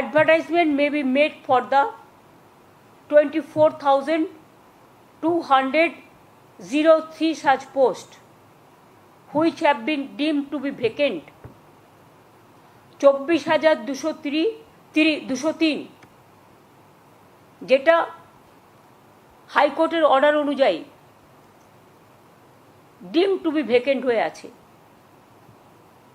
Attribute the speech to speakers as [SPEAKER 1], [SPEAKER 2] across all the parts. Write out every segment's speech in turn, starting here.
[SPEAKER 1] advertisement may be made for the 24,203 such posts which have been deemed to be vacant চব্বিশ হাজার দুশো তিরি তিরি দুশো তিন যেটা হাইকোর্টের অর্ডার অনুযায়ী ডিম টু বি ভেকেন্ট হয়ে আছে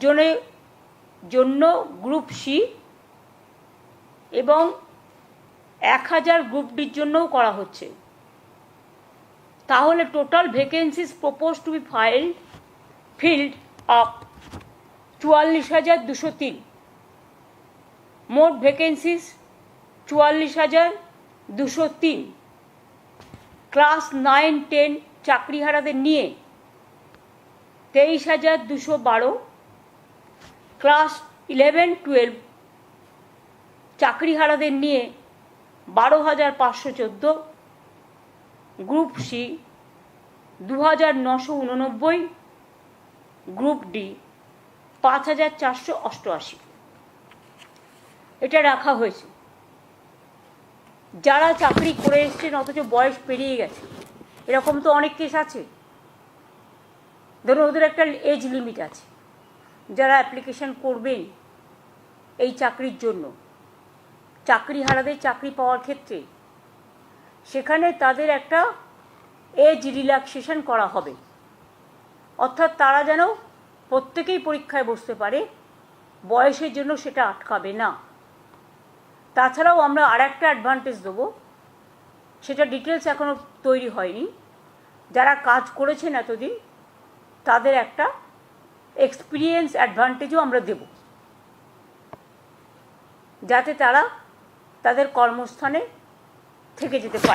[SPEAKER 1] জনের জন্য গ্রুপ সি এবং এক হাজার গ্রুপ ডির জন্যও করা হচ্ছে। তাহলে total vacancies propose to be filled filled up চুয়াল্লিশ হাজার দুশো তিন। মোট ভ্যাকেন্সিস চুয়াল্লিশ হাজার দুশো তিন। ক্লাস নাইন টেন চাকরিহারাদের নিয়ে তেইশ হাজার দুশো বারো। ক্লাস ইলেভেন টুয়েলভ চাকরিহারাদের নিয়ে বারো হাজার পাঁচশো চোদ্দ গ্রুপ সি দু হাজার নশো উননব্বই গ্রুপ ডি পাঁচ হাজার চারশো অষ্টআশি। এটা রাখা হয়েছে। যারা চাকরি করে এসছেন, অথচ বয়স পেরিয়ে গেছে, এরকম তো অনেক কেস আছে। ধরুন ওদের একটা এজ লিমিট আছে। যারা অ্যাপ্লিকেশন করবেন এই চাকরির জন্য, চাকরি হারাদের চাকরি পাওয়ার ক্ষেত্রে, সেখানে তাদের একটা এজ রিল্যাক্সেশন করা হবে। অর্থাৎ তারা যেন প্রত্যেকেই পরীক্ষায় বসতে পারে, বয়সের জন্য সেটা আটকাবে না। তাছাড়াও আমরা আর একটা অ্যাডভান্টেজ দেবো, সেটা ডিটেলস এখনও তৈরি হয়নি। যারা কাজ করেছেন এতদিন, তাদের একটা এক্সপিরিয়েন্স অ্যাডভান্টেজও আমরা দেব। যাতে তারা তাদের কর্মস্থানে থেকে যেতে পারে।